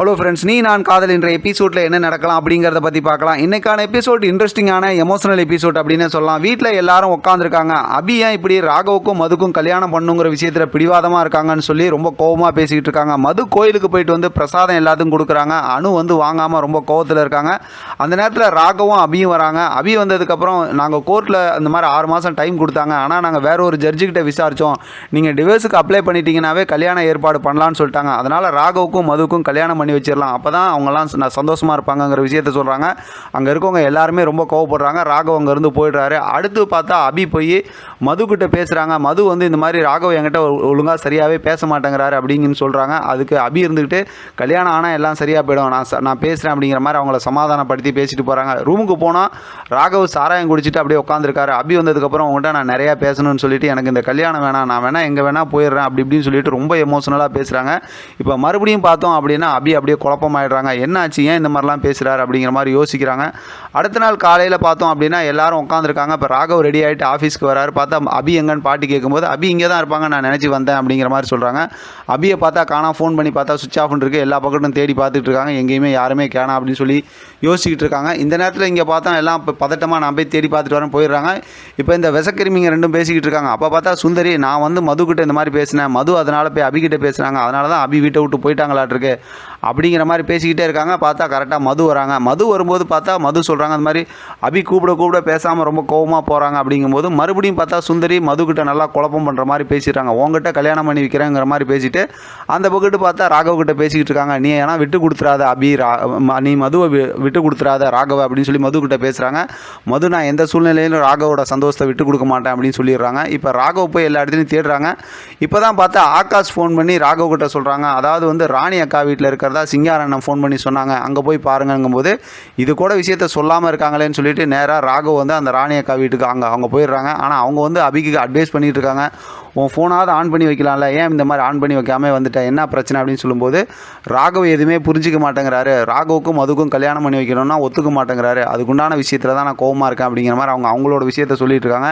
Hello friends நீ நான் காதல் என்ற எபிசோடில் என்ன நடக்கலாம் அப்படிங்கிறத பற்றி பார்க்கலாம். இன்னைக்கான எபிசோட் இன்ட்ரெஸ்டிங்கான எமோஷனல் எபிசோட் அப்படின்னு சொல்லலாம். வீட்டில் எல்லாரும் உட்காந்துருக்காங்க அபி ஏன் இப்படி ராகவுக்கும் மதுக்கும் கல்யாணம் பண்ணுங்கிற விஷயத்தில் பிடிவாதமாக இருக்காங்கன்னு சொல்லி ரொம்ப கோவமாக பேசிக்கிட்டு இருக்காங்க. மது கோயிலுக்கு போயிட்டு வந்து பிரசாதம் எல்லாத்துக்கும் கொடுக்குறாங்க. அணு வந்து வாங்காமல் ரொம்ப கோவத்தில் இருக்காங்க. அந்த நேரத்தில் ராகவும் அபியும் வராங்க. அபி வந்ததுக்கப்புறம் நாங்கள் கோர்ட்டில் அந்த மாதிரி ஆறு மாதம் டைம் கொடுத்தாங்க. ஆனால் நாங்கள் வேற ஒரு ஜட்ஜுக்கிட்ட விசாரித்தோம் நீங்கள் டிவோர்ஸுக்கு அப்ளை பண்ணிட்டீங்கன்னாவே கல்யாணம் ஏற்பாடு பண்ணலான்னு சொல்லிட்டாங்க. அதனால் ராகவுக்கும் மதுக்கும் கல்யாணம் பண்ணி வச்சிடலாம். அப்போ தான் அவங்கெல்லாம் ச- சந்தோஷமா இருப்பாங்கங்கிற விஷயத்த சொல்கிறாங்க அங்கே இருக்கவங்க எல்லாருமே ரொம்ப கோவப்படுறாங்க. ராகவ் அங்கேருந்து போயிடுறாரு. அடுத்து பார்த்தா அபி போய் மதுக்கிட்ட பேசுகிறாங்க மது வந்து இந்த மாதிரி ராகவ் என்கிட்ட ஒழுங்காக சரியாகவே பேச மாட்டேங்கிறாரு அப்படிங்கன்னு சொல்கிறாங்க அதுக்கு அபி இருந்துக்கிட்டு கல்யாணம் ஆனால் எல்லாம் சரியாக போயிடும். நான் நான் பேசுகிறேன் அப்படிங்கிற மாதிரி அவங்கள சமாதானப்படுத்தி பேசிட்டு போகிறாங்க ரூமுக்கு போனால் ராகவ் சாராயம் குடிச்சிட்டு அப்படியே உட்காந்துருக்காரு அபி வந்ததுக்கப்புறம் உங்கள்கிட்ட நான் நிறையா பேசணும்னு சொல்லிட்டு எனக்கு இந்த கல்யாணம் வேணாம். நான் வேணால் எங்கே வேணால் போயிடுறேன் அப்படி இப்படின்னு சொல்லிட்டு ரொம்ப எமோஷனலாக பேசுகிறாங்க இப்போ மறுபடியும் பார்த்தோம் அப்படின்னா அபி அப்படியே குழப்பமாயிடுறாங்க. என்னாச்சு ஏன் இந்த மாதிரிலாம் பேசுகிறாரு அப்படிங்கிற மாதிரி யோசிக்கிறாங்க. அடுத்த நாள் காலையில் பார்த்தோம் அப்படின்னா எல்லாரும் உட்காந்துருக்காங்க இப்போ ராகவ் ரெடி ஆகிட்டு ஆஃபீஸ்க்கு வராரு. பார்த்தா அபி எங்கன்னு பாட்டி கேட்கும்போது அபி இங்கே தான் இருப்பாங்க நான் நினச்சி வந்தேன் அப்படிங்கிற மாதிரி சொல்கிறாங்க அபியை பார்த்தா காணா ஃபோன் பண்ணி பார்த்தா சுவிச் ஆஃப்னு இருக்குது எல்லா பக்கத்தும் தேடி பார்த்துட்டு இருக்காங்க எங்கேயுமே யாருமே கேனா அப்படின்னு சொல்லி யோசிச்சுட்டு இருக்காங்க. இந்த நேரத்தில் இங்கே பார்த்தா எல்லாம் இப்போ பதட்டமாக நான் போய் தேடி பார்த்துட்டு வரேன் போயிடுறாங்க. இப்போ இந்த விசக்கிருமிங்க ரெண்டும் பேசிக்கிட்டு இருக்காங்க. அப்போ பார்த்தா சுந்தரி நான் வந்து மதுக்கிட்ட இந்த மாதிரி பேசினேன் மது அதனால் போய் அபிகிட்ட பேசுகிறாங்க அதனால தான் அபி வீட்டை விட்டு போயிட்டாங்களாட்டிருக்கு அப்படிங்கிற மாதிரி பேசிக்கிட்டே இருக்காங்க. பார்த்தா கரெக்டாக மது வராங்க. மது வரும்போது பார்த்தா மது சொல்கிறாங்க அந்த மாதிரி அபி கூப்பிட கூப்பிட பேசாமல் ரொம்ப கோவமாக போகிறாங்க அப்படிங்கும்போது மறுபடியும் பார்த்தா சுந்தரி மதுக்கிட்ட நல்லா குழப்பம் பண்ணுற மாதிரி பேசிடுறாங்க. உங்ககிட்ட கல்யாணம் பண்ணி வைக்கிறேங்கிற மாதிரி பேசிட்டு அந்த பக்கத்து பார்த்தா ராகவ் கிட்ட பேசிக்கிட்டு இருக்காங்க. நீ ஏன்னா விட்டு கொடுத்துறாத அபி ரா ம- நீ மதுவை வி- விட்டு கொடுத்துறாத ராகவ அப்படின்னு சொல்லி மது கிட்ட பேசுகிறாங்க மது நான் எந்த சூழ்நிலையிலும் ராகவோட சந்தோஷத்தை விட்டு கொடுக்க மாட்டேன் அப்படின்னு சொல்லிடுறாங்க. இப்போ ராகவ் போய் எல்லா இடத்துலையும் தேடுறாங்க. இப்போ தான் பார்த்தா ஆகாஷ் ஃபோன் பண்ணி ராகவ் கிட்ட சொல்கிறாங்க அதாவது வந்து ராணி அக்கா வீட்டில் இருக்கிறதா? சிங்காரண்ணன் ஃபோன் பண்ணி சொன்னாங்க. அங்கே போய் பாருங்கங்கும்போது இது கூட விஷயத்த சொல்லாமல் இருக்காங்களேன்னு சொல்லிட்டு நேராக ராகவ் வந்து அந்த ராணியக்கா வீட்டுக்கு அங்கே அவங்க போயிடுறாங்க. ஆனால் அவங்க வந்து அபிக்கு அட்வைஸ் பண்ணிகிட்டு இருக்காங்க. உன் ஃபோனாவது ஆன் பண்ணி வைக்கலாம்ல. ஏன் இந்த மாதிரி ஆன் பண்ணி வைக்காமல் வந்துட்டேன் என்ன பிரச்சனை அப்படின்னு சொல்லும்போது ராகவ் எதுவுமே புரிஞ்சிக்க மாட்டேங்கிறாரு. ராகவுக்கும் மதுக்கும் கல்யாணம் பண்ணி வைக்கணும்னா ஒத்துக்க மாட்டேங்கிறாரு. அதுக்குண்டான விஷயத்தில் தான் நான் கோவமாக இருக்கேன் அப்படிங்கிற மாதிரி அவங்க அவங்களோட விஷயத்த சொல்லிட்டு இருக்காங்க.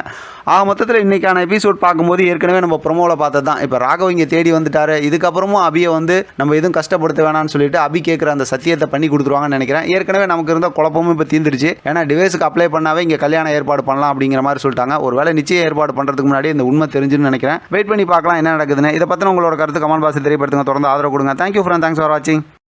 ஆக மொத்தத்தில் இன்றைக்கான எபிசோட் பார்க்கும்போது ஏற்கனவே நம்ம ப்ரொமோவில் பார்த்தது தான் இப்போ ராகவ் இங்கே தேடி வந்துட்டாரு. இதுக்கப்புறமும் அபியை வந்து நம்ம எதுவும் கஷ்டப்படுத்த வேணாம்னு சொல்லிட்டு அபி கேட்குற அந்த சத்தியத்தை பண்ணி கொடுத்துருவாங்கன்னு நினைக்கிறேன். ஏற்கனவே நமக்கு இருந்த குழப்பமும் இப்போ தீர்ந்துருச்சு. ஏன்னா டிவைஸுக்கு அப்ளை பண்ணாவே இங்கே கல்யாணம் ஏற்பாடு பண்ணலாம் அப்படிங்கிற மாதிரி சொல்லிட்டாங்க. ஒருவேளை நிச்சயம் ஏற்பாடு பண்ணுறதுக்கு முன்னாடி இந்த உண்மை தெரிஞ்சுன்னு நினைக்கிறேன். நினைக்கிறேன். வெயிட் பண்ணி பார்க்கலாம் என்ன நடக்குதுன்னு. இதை பற்றின உங்களோட கருத்து கமெண்ட் பாக்ஸில் தெரியப்படுத்துங்க. தொடர்ந்து ஆதரவு கொடுங்க. தேங்க்யூ ஃப்ரெண்ட் தேங்க்ஸ் ஃபார் வாட்சிங்